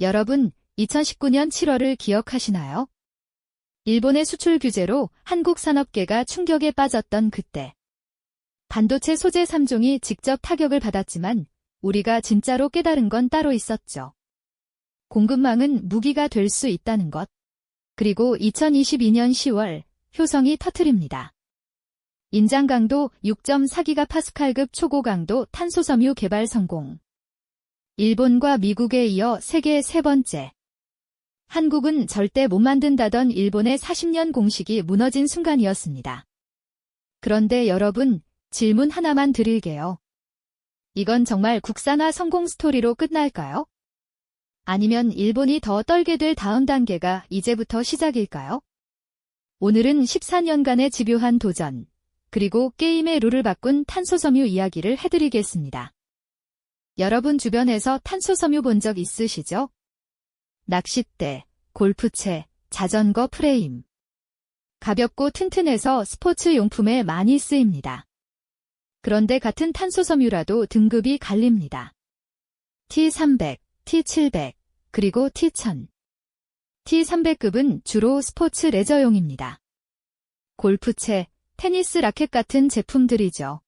여러분, 2019년 7월을 기억하시나요? 일본의 수출 규제로 한국 산업계가 충격에 빠졌던 그때. 반도체 소재 3종이 직접 타격을 받았지만 우리가 진짜로 깨달은 건 따로 있었죠. 공급망은 무기가 될 수 있다는 것. 그리고 2022년 10월 효성이 터트립니다. 인장 강도 6.4기가 파스칼급 초고 강도 탄소 섬유 개발 성공. 일본과 미국에 이어 세계 세 번째. 한국은 절대 못 만든다던 일본의 40년 공식이 무너진 순간이었습니다. 그런데 여러분, 질문 하나만 드릴게요. 이건 정말 국산화 성공 스토리로 끝날까요? 아니면 일본이 더 떨게 될 다음 단계가 이제부터 시작일까요? 오늘은 14년간의 집요한 도전, 그리고 게임의 룰을 바꾼 탄소섬유 이야기를 해드리겠습니다. 여러분 주변에서 탄소 섬유 본 적 있으시죠? 낚싯대, 골프채, 자전거 프레임. 가볍고 튼튼해서 스포츠 용품에 많이 쓰입니다. 그런데 같은 탄소 섬유라도 등급이 갈립니다. T300, T700, 그리고 T1000. T300급은 주로 스포츠 레저용입니다. 골프채, 테니스 라켓 같은 제품들이죠.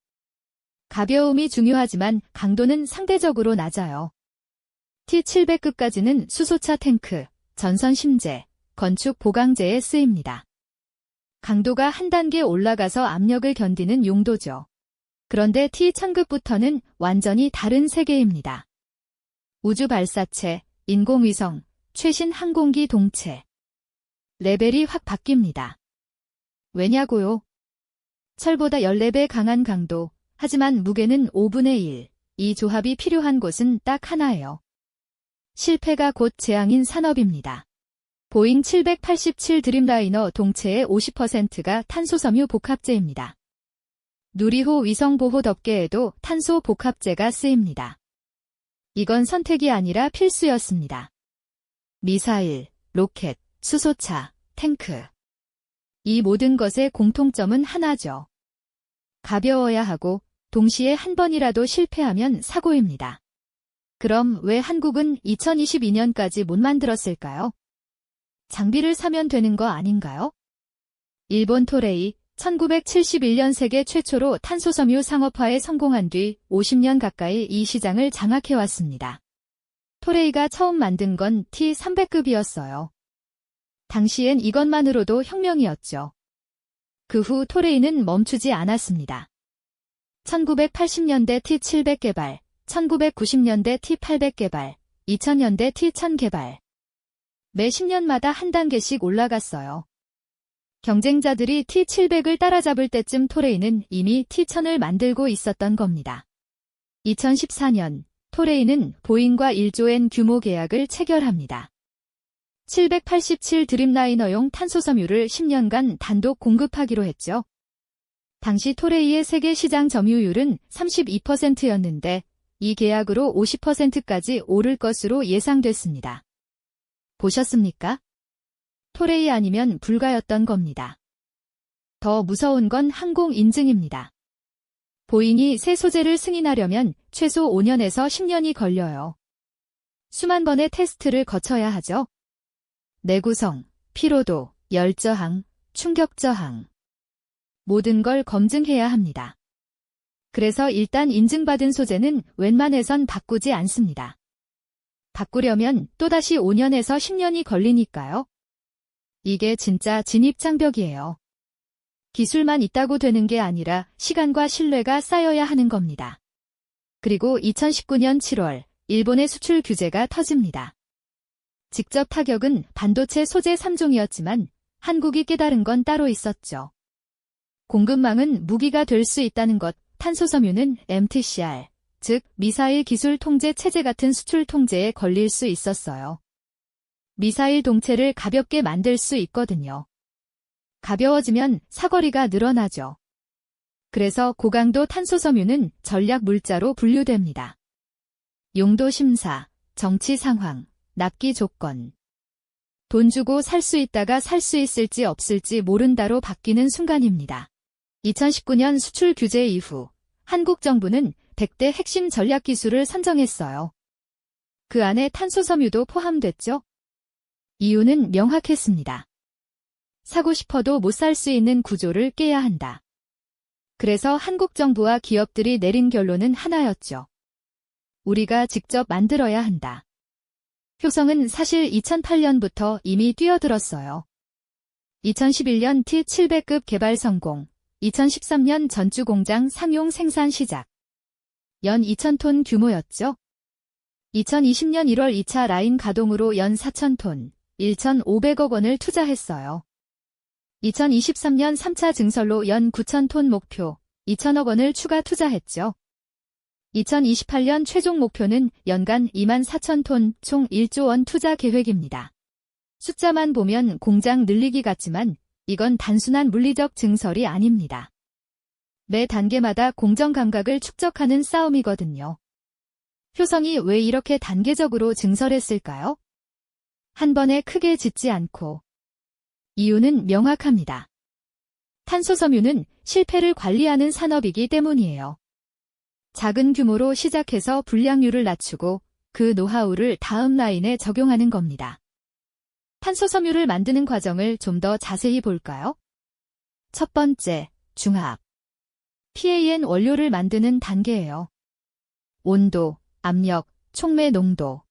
가벼움이 중요하지만 강도는 상대적으로 낮아요. T700급까지는 수소차 탱크, 전선 심재, 건축 보강제에 쓰입니다. 강도가 한 단계 올라가서 압력을 견디는 용도죠. 그런데 T1000급부터는 완전히 다른 세계입니다. 우주 발사체, 인공위성, 최신 항공기 동체. 레벨이 확 바뀝니다. 왜냐고요? 철보다 14배 강한 강도, 하지만 무게는 5분의 1. 이 조합이 필요한 곳은 딱 하나예요. 실패가 곧 재앙인 산업입니다. 보잉 787 드림라이너 동체의 50%가 탄소섬유 복합제입니다. 누리호 위성보호 덮개에도 탄소 복합제가 쓰입니다. 이건 선택이 아니라 필수였습니다. 미사일, 로켓, 수소차, 탱크. 이 모든 것의 공통점은 하나죠. 가벼워야 하고 동시에 한 번이라도 실패하면 사고입니다. 그럼 왜 한국은 2022년까지 못 만들었을까요? 장비를 사면 되는 거 아닌가요? 일본 토레이 1971년 세계 최초로 탄소섬유 상업화에 성공한 뒤 50년 가까이 이 시장을 장악해왔습니다. 토레이가 처음 만든 건 T300급이었어요. 당시엔 이것만으로도 혁명이었죠. 그 후 토레이는 멈추지 않았습니다. 1980년대 T700 개발, 1990년대 T800 개발, 2000년대 T1000 개발. 매 10년마다 한 단계씩 올라갔어요. 경쟁자들이 T700을 따라잡을 때쯤 토레이는 이미 T1000을 만들고 있었던 겁니다. 2014년 토레이는 보잉과 1조엔 규모 계약을 체결합니다. 787 드림라이너용 탄소 섬유를 10년간 단독 공급하기로 했죠. 당시 토레이의 세계 시장 점유율은 32%였는데 이 계약으로 50%까지 오를 것으로 예상됐습니다. 보셨습니까? 토레이 아니면 불가였던 겁니다. 더 무서운 건 항공 인증입니다. 보잉이 새 소재를 승인하려면 최소 5년에서 10년이 걸려요. 수만 번의 테스트를 거쳐야 하죠. 내구성, 피로도, 열저항, 충격저항. 모든 걸 검증해야 합니다. 그래서 일단 인증받은 소재는 웬만해선 바꾸지 않습니다. 바꾸려면 또다시 5년에서 10년이 걸리니까요. 이게 진짜 진입장벽이에요. 기술만 있다고 되는 게 아니라 시간과 신뢰가 쌓여야 하는 겁니다. 그리고 2019년 7월 일본의 수출 규제가 터집니다. 직접 타격은 반도체 소재 3종이었지만 한국이 깨달은 건 따로 있었죠. 공급망은 무기가 될 수 있다는 것, 탄소섬유는 MTCR, 즉 미사일 기술 통제 체제 같은 수출 통제에 걸릴 수 있었어요. 미사일 동체를 가볍게 만들 수 있거든요. 가벼워지면 사거리가 늘어나죠. 그래서 고강도 탄소섬유는 전략 물자로 분류됩니다. 용도 심사, 정치 상황, 납기 조건. 돈 주고 살 수 있다가 살 수 있을지 없을지 모른다로 바뀌는 순간입니다. 2019년 수출 규제 이후 한국 정부는 100대 핵심 전략 기술을 선정했어요. 그 안에 탄소섬유도 포함됐죠? 이유는 명확했습니다. 사고 싶어도 못 살 수 있는 구조를 깨야 한다. 그래서 한국 정부와 기업들이 내린 결론은 하나였죠. 우리가 직접 만들어야 한다. 효성은 사실 2008년부터 이미 뛰어들었어요. 2011년 T700급 개발 성공, 2013년 전주 공장 상용 생산 시작. 연 2,000톤 규모였죠. 2020년 1월 2차 라인 가동으로 연 4,000톤, 1,500억 원을 투자했어요. 2023년 3차 증설로 연 9,000톤 목표, 2천억 원을 추가 투자했죠. 2028년 최종 목표는 연간 2만 4천 톤, 총 1조 원 투자 계획입니다. 숫자만 보면 공장 늘리기 같지만 이건 단순한 물리적 증설이 아닙니다. 매 단계마다 공정 감각을 축적하는 싸움이거든요. 효성이 왜 이렇게 단계적으로 증설했을까요? 한 번에 크게 짓지 않고. 이유는 명확합니다. 탄소섬유는 실패를 관리하는 산업이기 때문이에요. 작은 규모로 시작해서 불량률을 낮추고 그 노하우를 다음 라인에 적용하는 겁니다. 탄소섬유를 만드는 과정을 좀 더 자세히 볼까요? 첫 번째, 중합. PAN 원료를 만드는 단계예요. 온도, 압력, 촉매 농도.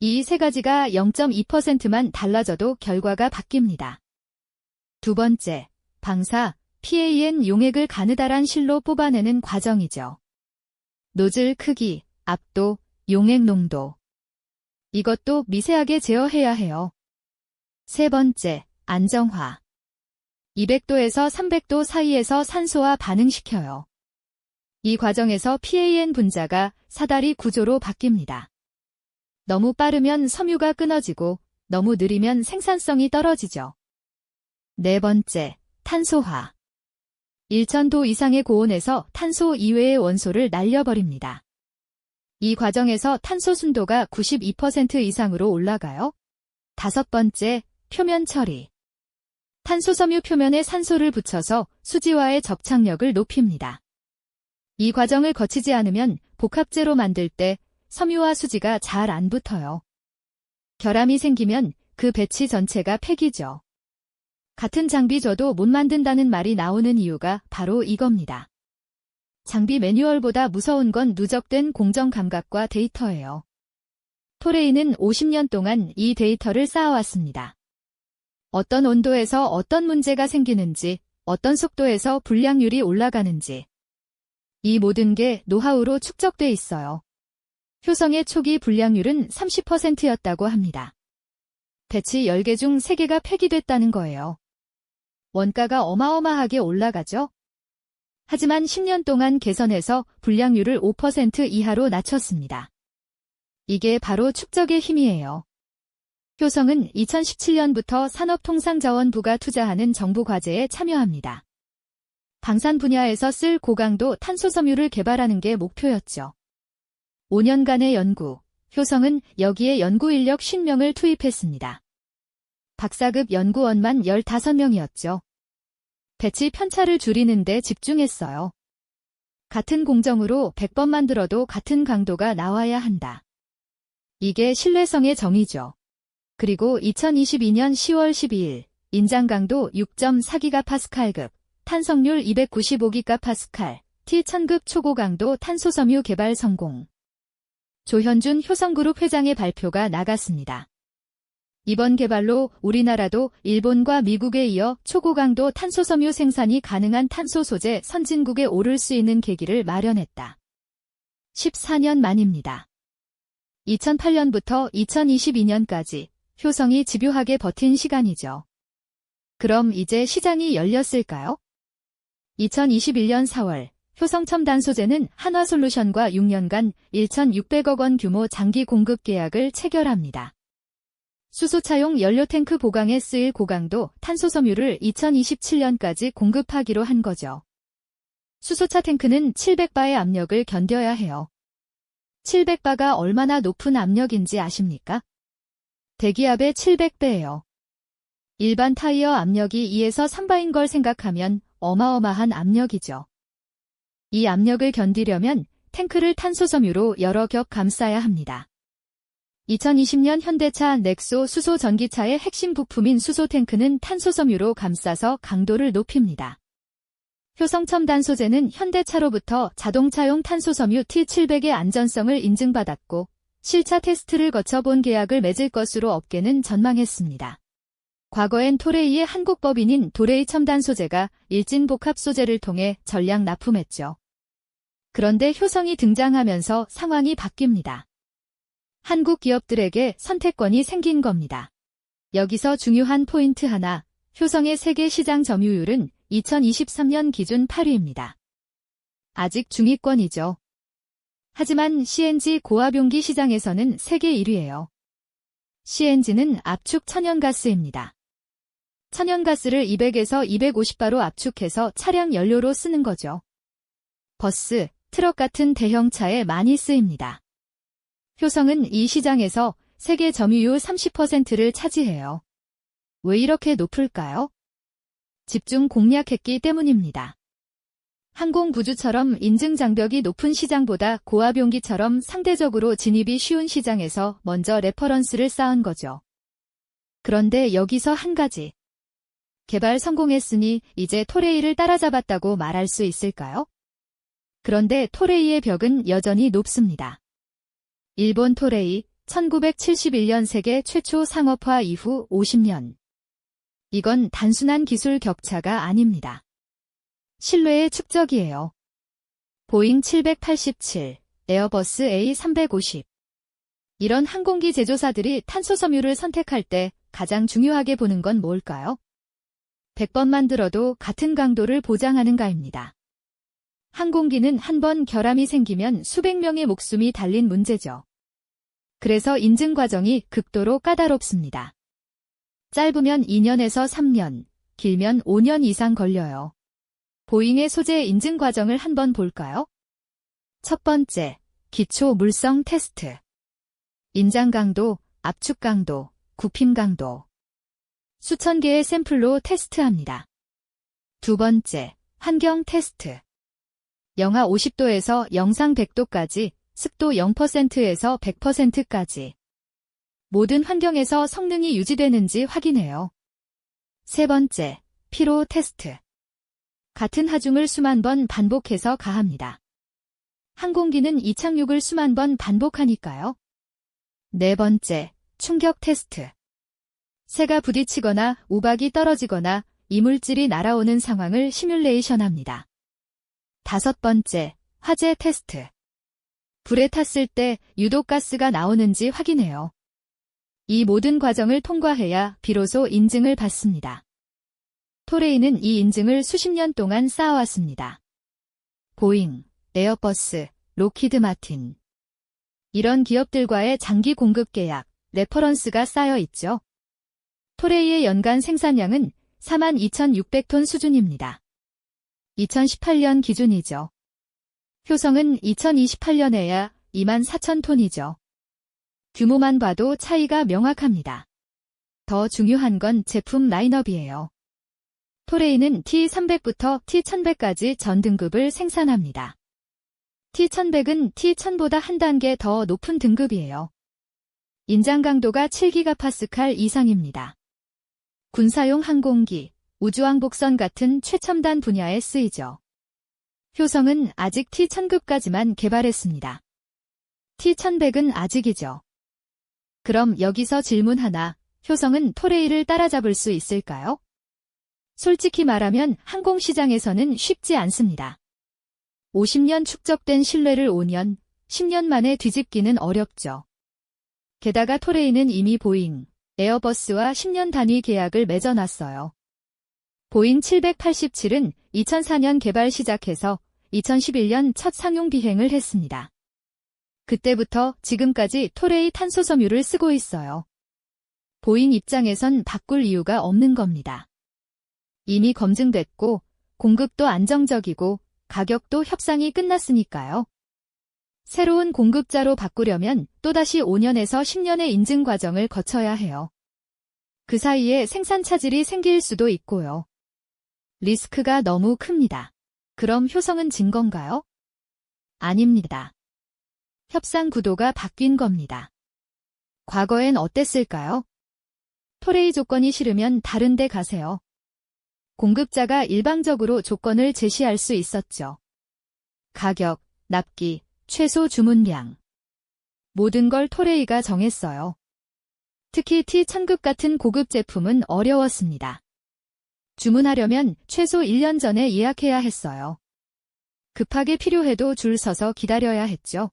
이 세 가지가 0.2%만 달라져도 결과가 바뀝니다. 두 번째, 방사, PAN 용액을 가느다란 실로 뽑아내는 과정이죠. 노즐 크기, 압도, 용액 농도. 이것도 미세하게 제어해야 해요. 세 번째, 안정화. 200도에서 300도 사이에서 산소와 반응시켜요. 이 과정에서 PAN 분자가 사다리 구조로 바뀝니다. 너무 빠르면 섬유가 끊어지고 너무 느리면 생산성이 떨어지죠. 네 번째, 탄소화. 1000도 이상의 고온에서 탄소 이외의 원소를 날려버립니다. 이 과정에서 탄소 순도가 92% 이상으로 올라가요. 다섯 번째, 표면 처리. 탄소섬유 표면에 산소를 붙여서 수지와의 접착력을 높입니다. 이 과정을 거치지 않으면 복합제로 만들 때 섬유와 수지가 잘 안 붙어요. 결함이 생기면 그 배치 전체가 폐기죠. 같은 장비 줘도 못 만든다는 말이 나오는 이유가 바로 이겁니다. 장비 매뉴얼보다 무서운 건 누적된 공정 감각과 데이터예요. 토레이는 50년 동안 이 데이터를 쌓아왔습니다. 어떤 온도에서 어떤 문제가 생기는지, 어떤 속도에서 불량률이 올라가는지. 이 모든 게 노하우로 축적돼 있어요. 효성의 초기 불량률은 30%였다고 합니다. 배치 10개 중 3개가 폐기됐다는 거예요. 원가가 어마어마하게 올라가죠? 하지만 10년 동안 개선해서 불량률을 5% 이하로 낮췄습니다. 이게 바로 축적의 힘이에요. 효성은 2017년부터 산업통상자원부가 투자하는 정부 과제에 참여합니다. 방산 분야에서 쓸 고강도 탄소섬유를 개발하는 게 목표였죠. 5년간의 연구, 효성은 여기에 연구 인력 50명을 투입했습니다. 박사급 연구원만 15명이었죠. 배치 편차를 줄이는 데 집중했어요. 같은 공정으로 100번 만들어도 같은 강도가 나와야 한다. 이게 신뢰성의 정의죠. 그리고 2022년 10월 12일 인장 강도 6.4기가파스칼급, 탄성률 295기가파스칼, T1000급 초고강도 탄소섬유 개발 성공. 조현준 효성그룹 회장의 발표가 나갔습니다. 이번 개발로 우리나라도 일본과 미국에 이어 초고강도 탄소섬유 생산이 가능한 탄소 소재 선진국에 오를 수 있는 계기를 마련했다. 14년 만입니다. 2008년부터 2022년까지 효성이 집요하게 버틴 시간이죠. 그럼 이제 시장이 열렸을까요? 2021년 4월 효성첨단 소재는 한화솔루션과 6년간 1,600억 원 규모 장기 공급 계약을 체결합니다. 수소차용 연료탱크 보강에 쓰일 고강도 탄소섬유를 2027년까지 공급하기로 한 거죠. 수소차 탱크는 700바의 압력을 견뎌야 해요. 700바가 얼마나 높은 압력인지 아십니까? 대기압의 700배예요. 일반 타이어 압력이 2에서 3바인 걸 생각하면 어마어마한 압력이죠. 이 압력을 견디려면 탱크를 탄소섬유로 여러 겹 감싸야 합니다. 2020년 현대차 넥소 수소 전기차의 핵심 부품인 수소 탱크는 탄소 섬유로 감싸서 강도를 높입니다. 효성 첨단 소재는 현대차로부터 자동차용 탄소 섬유 T700의 안전성을 인증받았고 실차 테스트를 거쳐 본 계약을 맺을 것으로 업계는 전망했습니다. 과거엔 토레이의 한국 법인인 도레이 첨단 소재가 일진 복합 소재를 통해 전량 납품했죠. 그런데 효성이 등장하면서 상황이 바뀝니다. 한국 기업들에게 선택권이 생긴 겁니다. 여기서 중요한 포인트 하나, 효성의 세계 시장 점유율은 2023년 기준 8위입니다. 아직 중위권이죠. 하지만 CNG 고압용기 시장에서는 세계 1위예요. CNG는 압축 천연가스입니다. 천연가스를 200에서 250바로 압축해서 차량 연료로 쓰는 거죠. 버스, 트럭 같은 대형차에 많이 쓰입니다. 효성은 이 시장에서 세계 점유율 30%를 차지해요. 왜 이렇게 높을까요? 집중 공략했기 때문입니다. 항공부주처럼 인증 장벽이 높은 시장보다 고압용기처럼 상대적으로 진입이 쉬운 시장에서 먼저 레퍼런스를 쌓은 거죠. 그런데 여기서 한 가지. 개발 성공했으니 이제 토레이를 따라잡았다고 말할 수 있을까요? 그런데 토레이의 벽은 여전히 높습니다. 일본 토레이 1971년 세계 최초 상업화 이후 50년. 이건 단순한 기술 격차가 아닙니다. 신뢰의 축적이에요. 보잉 787, 에어버스 A350. 이런 항공기 제조사들이 탄소 섬유를 선택할 때 가장 중요하게 보는 건 뭘까요? 100번 만 들어도 같은 강도를 보장하는가입니다. 항공기는 한 번 결함이 생기면 수백 명의 목숨이 달린 문제죠. 그래서 인증 과정이 극도로 까다롭습니다. 짧으면 2년에서 3년, 길면 5년 이상 걸려요. 보잉의 소재 인증 과정을 한번 볼까요? 첫 번째, 기초 물성 테스트. 인장 강도, 압축 강도, 굽힘 강도. 수천 개의 샘플로 테스트합니다. 두 번째, 환경 테스트. 영하 50도에서 영상 100도까지, 습도 0%에서 100%까지. 모든 환경에서 성능이 유지되는지 확인해요. 세 번째, 피로 테스트. 같은 하중을 수만 번 반복해서 가합니다. 항공기는 이 착륙을 수만 번 반복하니까요. 네 번째, 충격 테스트. 새가 부딪히거나 우박이 떨어지거나 이물질이 날아오는 상황을 시뮬레이션합니다. 다섯 번째, 화재 테스트. 불에 탔을 때 유독 가스가 나오는지 확인해요. 이 모든 과정을 통과해야 비로소 인증을 받습니다. 토레이는 이 인증을 수십 년 동안 쌓아왔습니다. 보잉, 에어버스, 로키드 마틴. 이런 기업들과의 장기 공급 계약, 레퍼런스가 쌓여 있죠. 토레이의 연간 생산량은 42,600톤 수준입니다. 2018년 기준이죠. 효성은 2028년에야 24,000톤이죠. 규모만 봐도 차이가 명확합니다. 더 중요한 건 제품 라인업이에요. 토레이는 T300부터 T1100까지 전 등급을 생산합니다. T1100은 T1000보다 한 단계 더 높은 등급이에요. 인장 강도가 7기가파스칼 이상입니다. 군사용 항공기, 우주왕복선 같은 최첨단 분야에 쓰이죠. 효성은 아직 T1000급까지만 개발했습니다. T1100은 아직이죠. 그럼 여기서 질문 하나, 효성은 토레이를 따라잡을 수 있을까요? 솔직히 말하면 항공시장에서는 쉽지 않습니다. 50년 축적된 신뢰를 5년, 10년 만에 뒤집기는 어렵죠. 게다가 토레이는 이미 보잉, 에어버스와 10년 단위 계약을 맺어놨어요. 보잉 787은 2004년 개발 시작해서 2011년 첫 상용 비행을 했습니다. 그때부터 지금까지 토레이 탄소 섬유를 쓰고 있어요. 보잉 입장에선 바꿀 이유가 없는 겁니다. 이미 검증됐고 공급도 안정적이고 가격도 협상이 끝났으니까요. 새로운 공급자로 바꾸려면 또다시 5년에서 10년의 인증 과정을 거쳐야 해요. 그 사이에 생산 차질이 생길 수도 있고요. 리스크가 너무 큽니다. 그럼 효성은 진 건가요? 아닙니다. 협상 구도가 바뀐 겁니다. 과거엔 어땠을까요? 토레이 조건이 싫으면 다른 데 가세요. 공급자가 일방적으로 조건을 제시할 수 있었죠. 가격, 납기, 최소 주문량. 모든 걸 토레이가 정했어요. 특히 T1000급 같은 고급 제품은 어려웠습니다. 주문하려면 최소 1년 전에 예약해야 했어요. 급하게 필요해도 줄 서서 기다려야 했죠.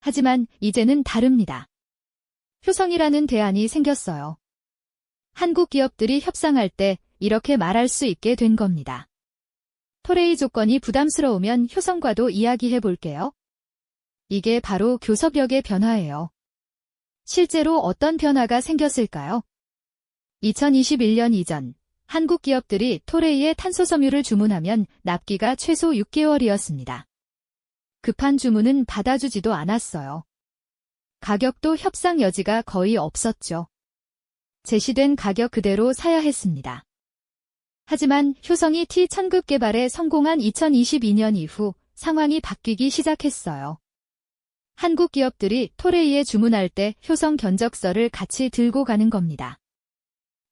하지만 이제는 다릅니다. 효성이라는 대안이 생겼어요. 한국 기업들이 협상할 때 이렇게 말할 수 있게 된 겁니다. 토레이 조건이 부담스러우면 효성과도 이야기해 볼게요. 이게 바로 교섭력의 변화예요. 실제로 어떤 변화가 생겼을까요? 2021년 이전 한국 기업들이 토레이의 탄소 섬유를 주문하면 납기가 최소 6개월이었습니다. 급한 주문은 받아주지도 않았어요. 가격도 협상 여지가 거의 없었죠. 제시된 가격 그대로 사야 했습니다. 하지만 효성이 T1000급 개발에 성공한 2022년 이후 상황이 바뀌기 시작했어요. 한국 기업들이 토레이에 주문할 때 효성 견적서를 같이 들고 가는 겁니다.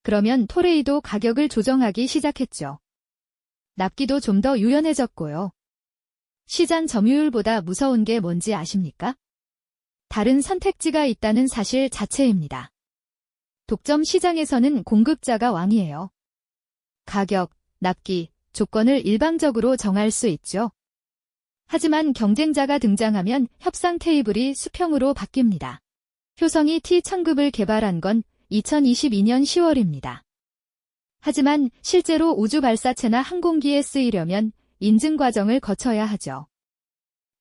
그러면 토레이도 가격을 조정하기 시작했죠. 납기도 좀 더 유연해졌고요. 시장 점유율보다 무서운 게 뭔지 아십니까? 다른 선택지가 있다는 사실 자체입니다. 독점 시장에서는 공급자가 왕이에요. 가격, 납기, 조건을 일방적으로 정할 수 있죠. 하지만 경쟁자가 등장하면 협상 테이블이 수평으로 바뀝니다. 효성이 T1000급을 개발한 건 2022년 10월입니다. 하지만 실제로 우주 발사체나 항공기에 쓰이려면 인증 과정을 거쳐야 하죠.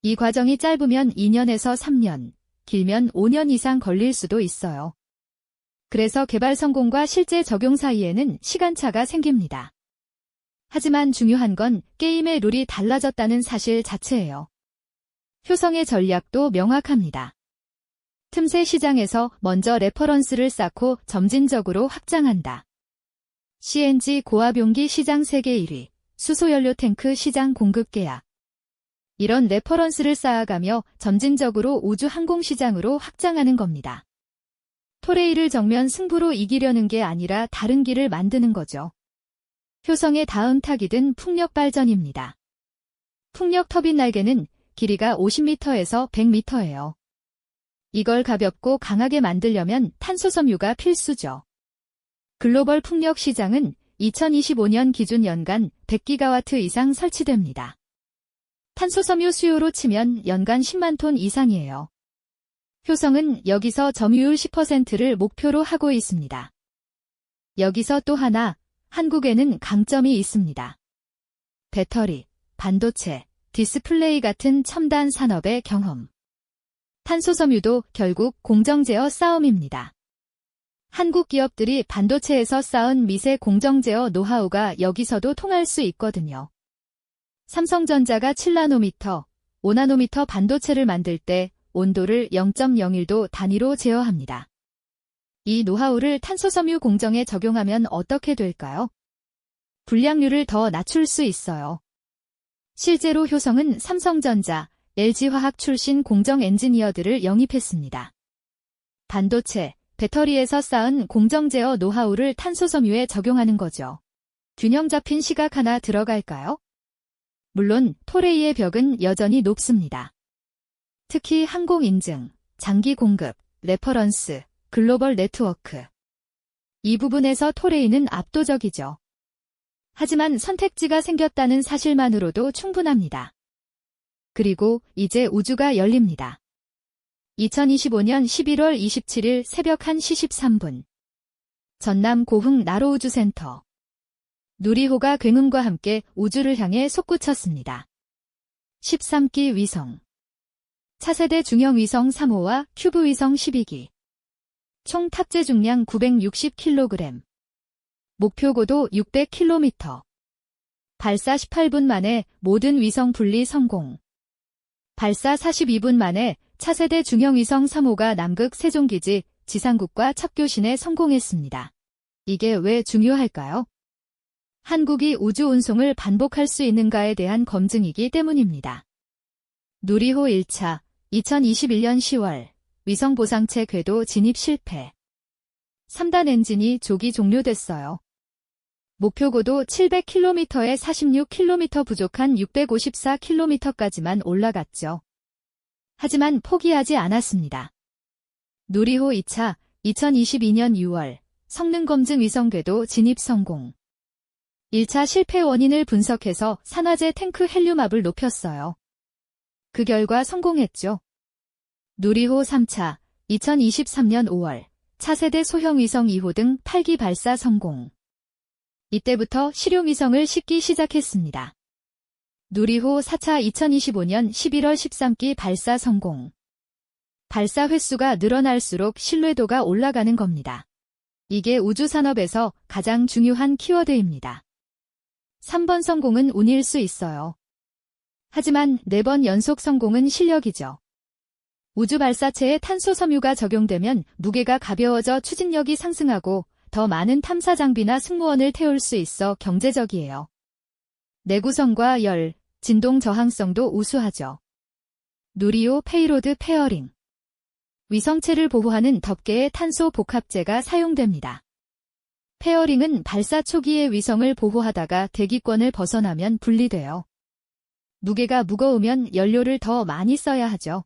이 과정이 짧으면 2년에서 3년, 길면 5년 이상 걸릴 수도 있어요. 그래서 개발 성공과 실제 적용 사이에는 시간차가 생깁니다. 하지만 중요한 건 게임의 룰이 달라졌다는 사실 자체예요. 효성의 전략도 명확합니다. 틈새 시장에서 먼저 레퍼런스를 쌓고 점진적으로 확장한다. CNG 고압용기 시장 세계 1위, 수소연료 탱크 시장 공급 계약. 이런 레퍼런스를 쌓아가며 점진적으로 우주 항공 시장으로 확장하는 겁니다. 토레이를 정면 승부로 이기려는 게 아니라 다른 길을 만드는 거죠. 효성의 다음 타깃은 풍력 발전입니다. 풍력 터빈 날개는 길이가 50m에서 100m예요. 이걸 가볍고 강하게 만들려면 탄소 섬유가 필수죠. 글로벌 풍력 시장은 2025년 기준 연간 100기가와트 이상 설치됩니다. 탄소 섬유 수요로 치면 연간 10만 톤 이상이에요. 효성은 여기서 점유율 10%를 목표로 하고 있습니다. 여기서 또 하나 한국에는 강점이 있습니다. 배터리, 반도체, 디스플레이 같은 첨단 산업의 경험. 탄소 섬유도 결국 공정 제어 싸움입니다. 한국 기업들이 반도체에서 쌓은 미세 공정 제어 노하우가 여기서도 통할 수 있거든요. 삼성전자가 7나노미터, 5나노미터 반도체를 만들 때 온도를 0.01도 단위로 제어합니다. 이 노하우를 탄소섬유 공정에 적용하면 어떻게 될까요? 불량률을 더 낮출 수 있어요. 실제로 효성은 삼성전자, LG화학 출신 공정 엔지니어들을 영입했습니다. 반도체, 배터리에서 쌓은 공정 제어 노하우를 탄소섬유에 적용하는 거죠. 균형 잡힌 시각 하나 들어갈까요? 물론 토레이의 벽은 여전히 높습니다. 특히 항공 인증, 장기 공급, 레퍼런스, 글로벌 네트워크. 이 부분에서 토레이는 압도적이죠. 하지만 선택지가 생겼다는 사실만으로도 충분합니다. 그리고 이제 우주가 열립니다. 2025년 11월 27일 새벽 1시 13분. 전남 고흥 나로우주센터. 누리호가 굉음과 함께 우주를 향해 솟구쳤습니다. 13기 위성. 차세대 중형 위성 3호와 큐브 위성 12기. 총 탑재 중량 960kg. 목표 고도 600km. 발사 18분 만에 모든 위성 분리 성공. 발사 42분 만에 차세대 중형 위성 3호가 남극 세종기지 지상국과 첩교신에 성공했습니다. 이게 왜 중요할까요? 한국이 우주 운송을 반복할 수 있는가에 대한 검증이기 때문입니다. 누리호 1차 2021년 10월 위성 보상체 궤도 진입 실패. 3단 엔진이 조기 종료됐어요. 목표 고도 700km에 46km 부족한 654km까지만 올라갔죠. 하지만 포기하지 않았습니다. 누리호 2차 2022년 6월 성능검증 위성궤도 진입 성공. 1차 실패 원인을 분석해서 산화제 탱크 헬륨압을 높였어요. 그 결과 성공했죠. 누리호 3차 2023년 5월 차세대 소형 위성 2호 등 8기 발사 성공. 이때부터 실용 위성을 싣기 시작했습니다. 누리호 4차 2025년 11월 13기 발사 성공. 발사 횟수가 늘어날수록 신뢰도가 올라가는 겁니다. 이게 우주산업에서 가장 중요한 키워드입니다. 3번 성공은 운일 수 있어요. 하지만 4번 연속 성공은 실력이죠. 우주 발사체에 탄소 섬유가 적용되면 무게가 가벼워져 추진력이 상승하고 더 많은 탐사 장비나 승무원을 태울 수 있어 경제적이에요. 내구성과 열, 진동 저항성도 우수하죠. 누리호 페이로드 페어링 위성체를 보호하는 덮개의 탄소 복합재가 사용됩니다. 페어링은 발사 초기에 위성을 보호하다가 대기권을 벗어나면 분리돼요. 무게가 무거우면 연료를 더 많이 써야 하죠.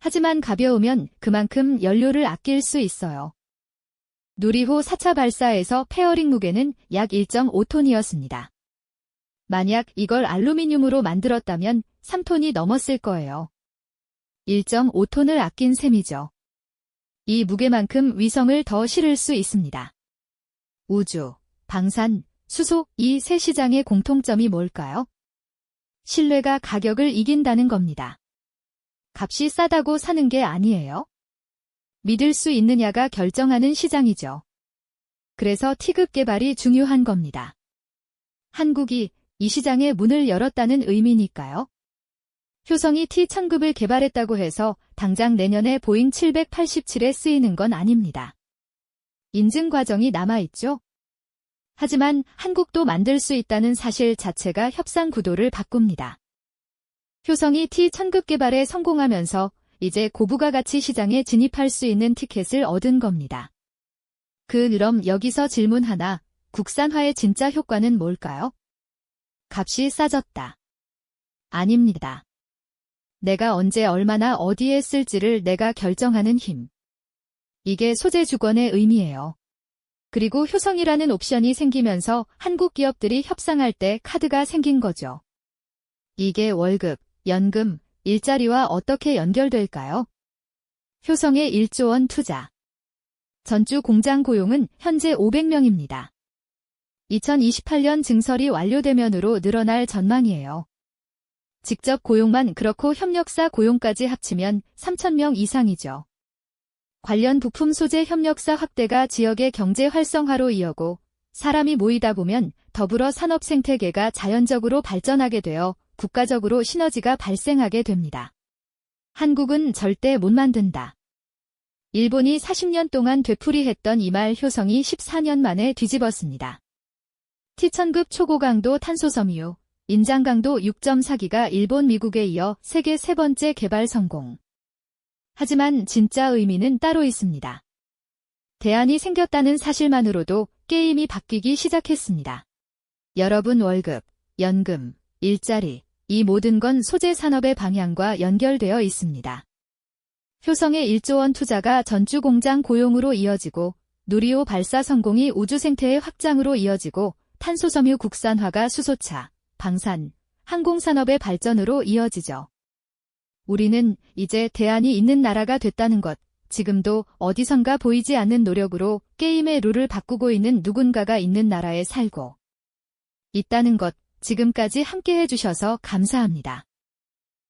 하지만 가벼우면 그만큼 연료를 아낄 수 있어요. 누리호 4차 발사에서 페어링 무게는 약 1.5톤이었습니다. 만약 이걸 알루미늄으로 만들었다면 3톤이 넘었을 거예요. 1.5톤을 아낀 셈이죠. 이 무게만큼 위성을 더 실을 수 있습니다. 우주, 방산, 수소 이 세 시장의 공통점이 뭘까요? 신뢰가 가격을 이긴다는 겁니다. 값이 싸다고 사는 게 아니에요. 믿을 수 있느냐가 결정하는 시장이죠. 그래서 T급 개발이 중요한 겁니다. 한국이 이 시장에 문을 열었다는 의미니까요. 효성이 T1000급을 개발했다고 해서 당장 내년에 보잉 787에 쓰이는 건 아닙니다. 인증 과정이 남아있죠. 하지만 한국도 만들 수 있다는 사실 자체가 협상 구도를 바꿉니다. 효성이 T1000급 개발에 성공하면서 이제 고부가 가치 시장에 진입할 수 있는 티켓을 얻은 겁니다. 그럼 여기서 질문 하나, 국산화의 진짜 효과는 뭘까요? 값이 싸졌다. 아닙니다. 내가 언제 얼마나 어디에 쓸지를 내가 결정하는 힘. 이게 소재 주권의 의미예요. 그리고 효성이라는 옵션이 생기면서 한국 기업들이 협상할 때 카드가 생긴 거죠. 이게 월급, 연금, 일자리와 어떻게 연결될까요? 효성의 1조 원 투자. 전주 공장 고용은 현재 500명입니다. 2028년 증설이 완료되면으로 늘어날 전망이에요. 직접 고용만 그렇고 협력사 고용까지 합치면 3,000명 이상이죠. 관련 부품 소재 협력사 확대가 지역의 경제 활성화로 이어고 사람이 모이다 보면 더불어 산업 생태계가 자연적으로 발전하게 되어 국가적으로 시너지가 발생하게 됩니다. 한국은 절대 못 만든다. 일본이 40년 동안 되풀이했던 이 말 효성이 14년 만에 뒤집었습니다. T1000급 초고강도 탄소섬유, 인장강도 6.4기가 일본 미국에 이어 세계 세 번째 개발 성공. 하지만 진짜 의미는 따로 있습니다. 대안이 생겼다는 사실만으로도 게임이 바뀌기 시작했습니다. 여러분 월급, 연금, 일자리, 이 모든 건 소재 산업의 방향과 연결되어 있습니다. 효성의 1조 원 투자가 전주 공장 고용으로 이어지고 누리호 발사 성공이 우주 생태의 확장으로 이어지고 탄소 섬유 국산화가 수소차, 방산, 항공산업의 발전으로 이어지죠. 우리는 이제 대안이 있는 나라가 됐다는 것, 지금도 어디선가 보이지 않는 노력으로 게임의 룰을 바꾸고 있는 누군가가 있는 나라에 살고 있다는 것, 지금까지 함께 해주셔서 감사합니다.